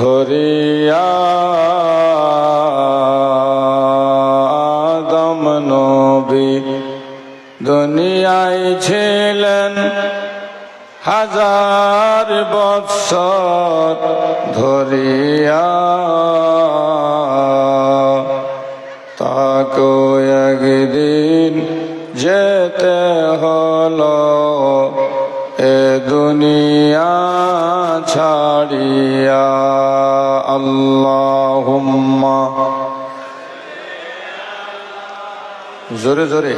ধরিয়া আদম নবী দুনিয়ায় ছিলেন হাজার বৎসর ধরিয়া। তাকে একদিন যেতে হলো এ দুনিয়া ছাড়িয়া। আল্লাহুম্মা জোরে জোরে।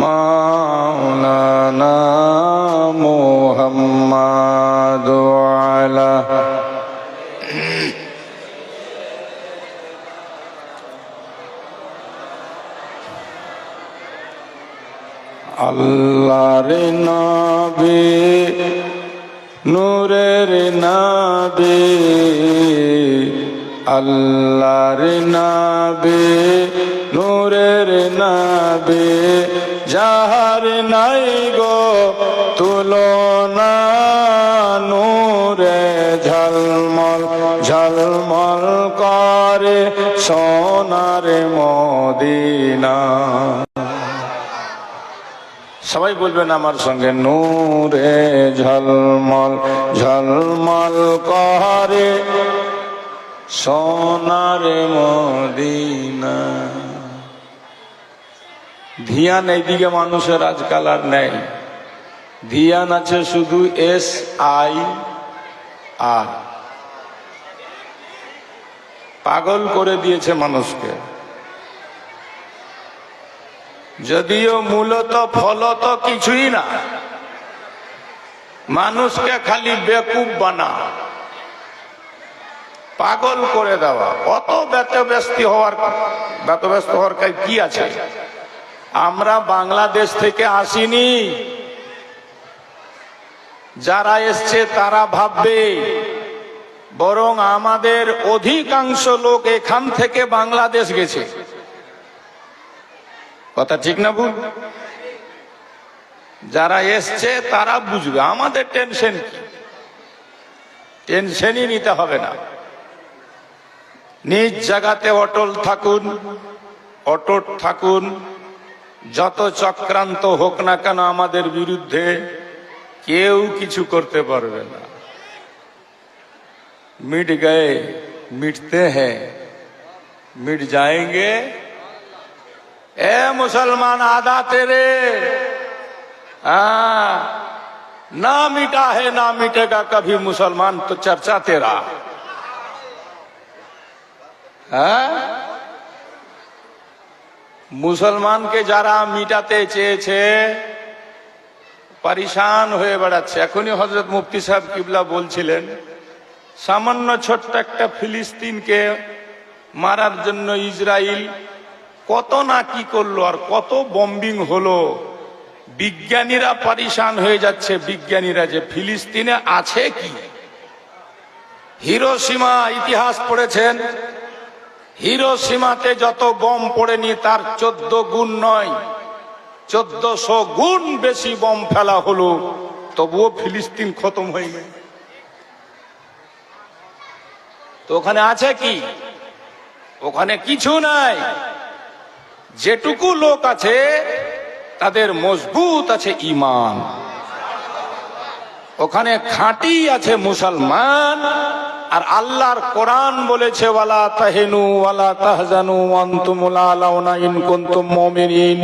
মাওলানা মুহাম্মাদ আলা। আল্লাহর নবী নূরের নবী, আল্লাহর নবী, নূরের নবী, যাহার নাই গো তুলনা, নূরে ঝলমল ঝলমল করে সোনার মদিনা। সবাই বলবেন আমার সঙ্গে, নূরে ঝলমল ঝলমল করে সোনারে মদিনা। ধিয়ান এইদিকে মানুষের আজকাল আর নেই। ধিয়ান আছে শুধু এস আই আর। পাগল করে দিয়েছে মানুষকে। যদিও মূলত ফলত কিছুই না। মানুষকে খালি বেকুব বানা। পাগল করে দেওয়া। অত ব্যতব্যস্তি হওয়ার ব্যতব্যস্ত হওয়ার কি আছে? আমরা বাংলাদেশ থেকে আসিনি। যারা এসছে তারা ভাববে, বরং আমাদের অধিকাংশ লোক এখান থেকে বাংলাদেশ গেছে। কথা ঠিক না ভুল? যারা এসছে, তারা বুঝবে। আমাদের টেনশন কি? টেনশনই নিতে হবে না। নিজ জায়গাতে অটল থাকুন, অটট থাকুন। যত চক্রান্ত হোক না কেন আমাদের বিরুদ্ধে কেউ কিছু করতে পারবে না। মিট গয়ে, মিটতে হ্যাঁ। মিট যাएंगे ए मुसलमान आधा तेरे हाँ ना मिटा है ना मिटेगा कभी मुसलमान तो चर्चा तेरा হ্যাঁ মুসলমানকে যারা মিটাতে চেয়েছে পারিশান হয়ে বেড়াচ্ছে এখনই হজরত মুফতি সাহেব কিবলা বলছিলেন সামান্য ছোট্ট একটা ফিলিস্তিনকে মারার জন্য ইসরায়েল কত না কি করল আর কত বম্বিং হলো। বিজ্ঞানীরা পারিশান হয়ে যাচ্ছে। বিজ্ঞানীরা যে ফিলিস্তিনে আছে কি? হিরোসীমা ইতিহাস পড়েছেন। হিরোসীমাতে যত বম পড়েনি, তার চোদ্দ গুণ নয়। চোদ্দশো গুণ বেশি বম ফেলা হলো। তবুও ফিলিস্তিন খতম হয়নি। তো ওখানে আছে কি? ওখানে কিছু নাই। যেটুকু লোক আছে, তাদের মজবুত আছে ইমান ওখানে খাঁটি আছে মুসলমান, আর আল্লাহর কোরআন বলেছে, ওয়ালা তাহেনু ওয়ালা তাহজানু আনতুমুল আলাউনা ইন কুনতুম মুমিনিন।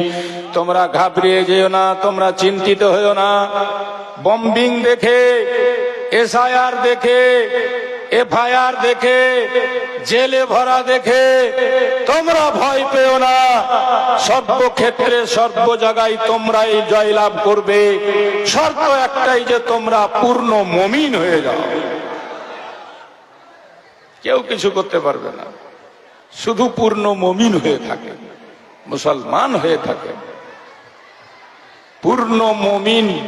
তোমরা ঘাবড়িয়ে যেও না, তোমরা চিন্তিত হইও না। বম্বিং দেখে, এসআইআর দেখে, এফআইআর দেখে জেলে ভরা দেখে তোমরা ভয় পেও না। সর্বক্ষেত্রে সর্ব জায়গায় তোমরাই জয়লাভ করবে। শর্ত একটাই যে তোমরা পূর্ণ মমিন হয়ে যাও। কেউ কিছু করতে পারবে না। শুধু পূর্ণ মমিন হয়ে থাকে। মুসলমান হয়ে থাকে। পূর্ণ মমিন,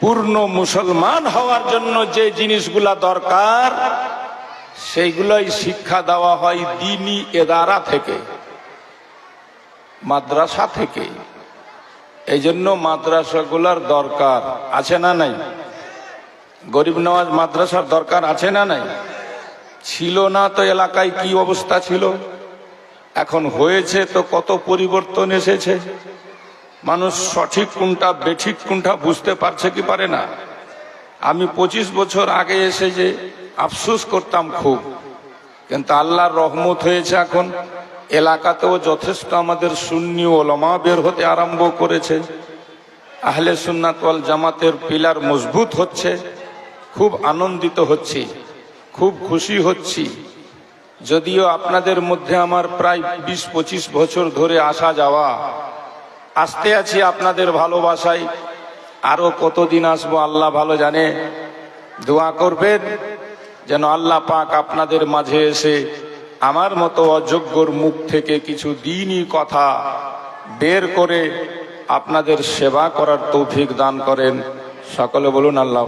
পূর্ণ মুসলমান হওয়ার জন্য যে জিনিসগুলা দরকার সেইগুলোই শিক্ষা দেওয়া হয় দিনী এদারা থেকে, মাদ্রাসা থেকে। এই জন্য মাদ্রাসাগুলার দরকার আছে না নাই? গরিব নওয়াজ মাদ্রাসার দরকার আছে না নাই? ছিল না তো এলাকায় কি অবস্থা ছিল? এখন হয়েছে তো কত পরিবর্তন এসেছে? মানুষ সঠিক কোনটা, বেঠিক কোনটা বুঝতে পারছে কি পারে না? আমি পঁচিশ বছর আগে এসে যে আফসুস করতাম খুব। কিন্তু আল্লাহর রহমত হয়েছে এখন। এলাকাতেও যথেষ্ট আমাদের শূন্য ওলমা বের হতে আরম্ভ করেছে। আহলে সুন্নাত ওয়াল জামাতের পিলার মজবুত হচ্ছে। খুব আনন্দিত হচ্ছি। খুব খুশি হচ্ছি। যদিও আপনাদের মধ্যে আমার প্রায় বিশ পঁচিশ বছর ধরে আসা যাওয়া। আসতে আছি আপনাদের ভালোবাসায়। আরও কতদিন আসব আল্লাহ ভালো জানে। দোয়া করবেন যেন আল্লাহ পাক আপনাদের মাঝে এসে আমার মতো অযোগ্যর মুখ থেকে কিছু দিনই কথা বের করে আপনাদের সেবা করার তৌফিক দান করেন। সকলে বলুন আল্লাহ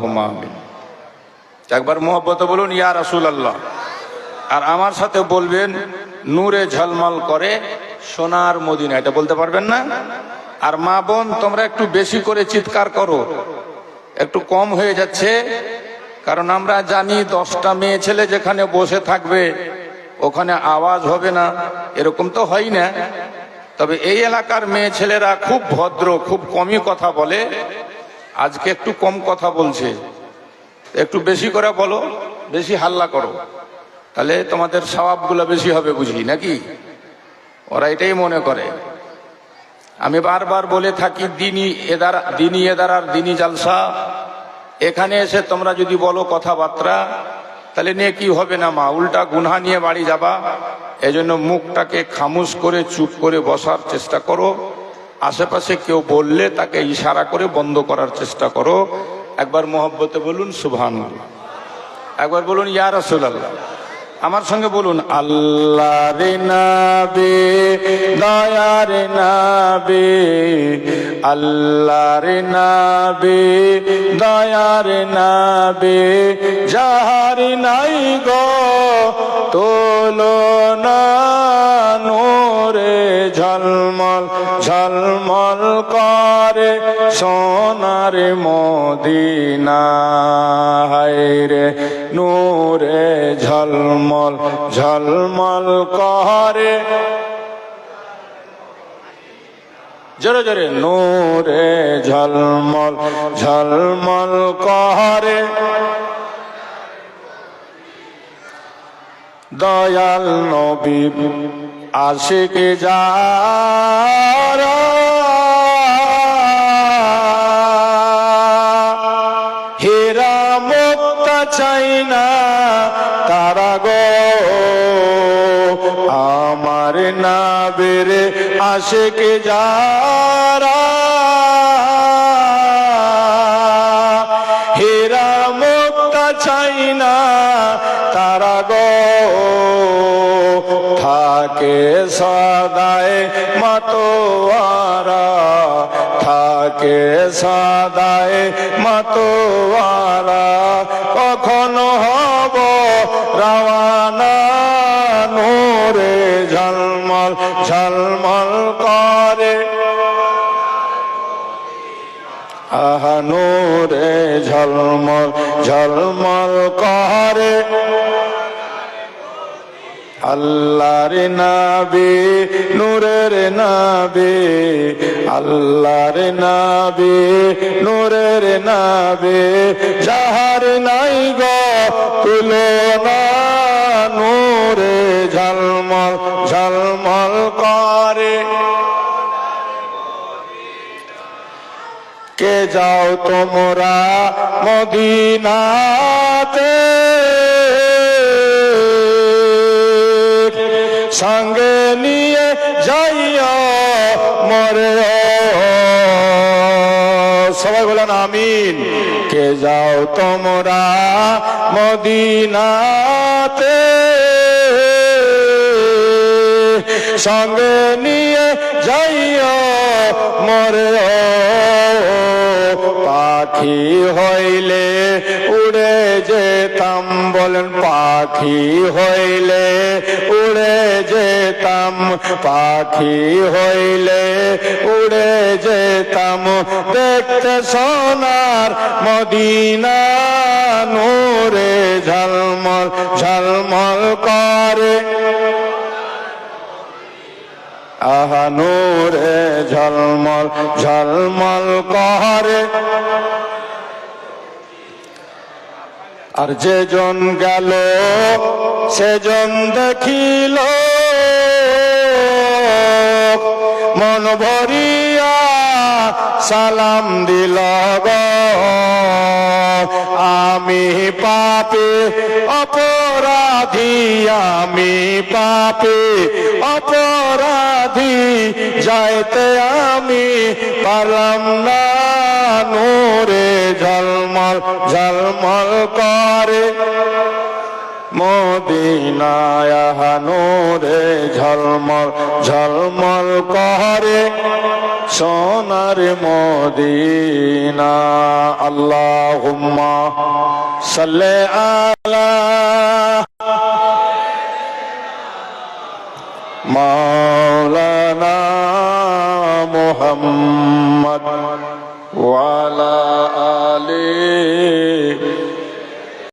একবার মোহব্বত বলুন, ইয়া রাসুল আল্লাহ আর আমার সাথে বলবেন, নূরে ঝলমল করে সোনার মদিনা। এটা বলতে পারবেন না? আর মা বোন, তোমরা একটু বেশি করে চিৎকার করো। একটু কম হয়ে যাচ্ছে। কারণ আমরা জানি দশটা মেয়ে ছেলে যেখানে বসে থাকবে, ওখানে আওয়াজ হবে না। এরকম তো হয় না। তবে এই এলাকার মেয়ে ছেলেরা খুব ভদ্র, খুব কমই কথা বলে। আজকে একটু কম কথা বলছে। একটু বেশি করে বলো, বেশি হাল্লা করো। তাহলে তোমাদের স্বভাবগুলো বেশি হবে বুঝি নাকি? ওরা এটাই মনে করে। আমি বারবার বলে থাকি, দিনী এদার দিনী এদার আর দিনী জালসা। এখানে এসে তোমরা যদি বলো কথাবার্তা, তাহলে নিয়ে কি হবে না মা, উল্টা গুনহা নিয়ে বাড়ি যাবা। এজন্য মুখটাকে খামুশ করে, চুপ করে বসার চেষ্টা করো। আশেপাশে কেউ বললে তাকে ইশারা করে বন্ধ করার চেষ্টা করো। একবার মোহব্বতে বলুন সুবহান একবার বলুন ইয়ার ইয়া রাসূলুল্লাহ। আমার সঙ্গে বলুন আল্লাহ রে নাবে দয়ার নাবে আল্লাহ রে নাবে দয়ার নাবে যাহার নাই গো, তোলো না নোরে। ঝলমল ঝলমল করে সোনার মদিনা। রে নূরে ঝলমল ঝলমল করে। জোরে জোরে, নূরে ঝলমল ঝলমল করে। দয়াল নবী আশিক যারা হীরা মুক্তা চাই না তারা গো। আমার না বেরে আশিক যারা থাকে সদায় মতোয়ারা থাকে সদায় মতোয়ারা। কখনো হব রাওয়ানা নূরে ঝলমল ঝলমল করে। আহা, নূরে ঝলমল ঝলমল করে। আল্লাহর নাবি, নূরের নাবি, আল্লাহর নাবি, নূরের নাবি, যাহার নাই গো তুলনা, নূরে ঝলমল ঝলমল করে। কে যাও তোমরা মদিনাতে? সঙ্গে নিয়ে যাইও মরে সবাই বলেন আমিন। কে যাও তোমরা মদিনাতে? সঙ্গে নিয়ে যাইয়া মরে পাখি হইলে উড়ে যেতাম, বলেন পাখি হইলে উড়ে যেতাম, পাখি হইলে উড়ে যেতাম। দেখতে সোনার মদিনা নূরে ঝলমল ঝলমল করে। আহা নূরে ঝলমল ঝলমল করে। আর যে জন গেল সেজন দেখিল। মন ভরিয়া সালাম দিল আমি পাপে, অপরাধী, আমি পাপে, অপরাধী, যাইতে আমি পারলাম না। নূরে ঝলমল ঝলমল করে। মদিনায় নূরে ঝলমল ঝলমল করে সোনার মদিনা। আল্লাহ সাল্লে আলা মাওলানা মোহাম্মদ ওয়ালা আলী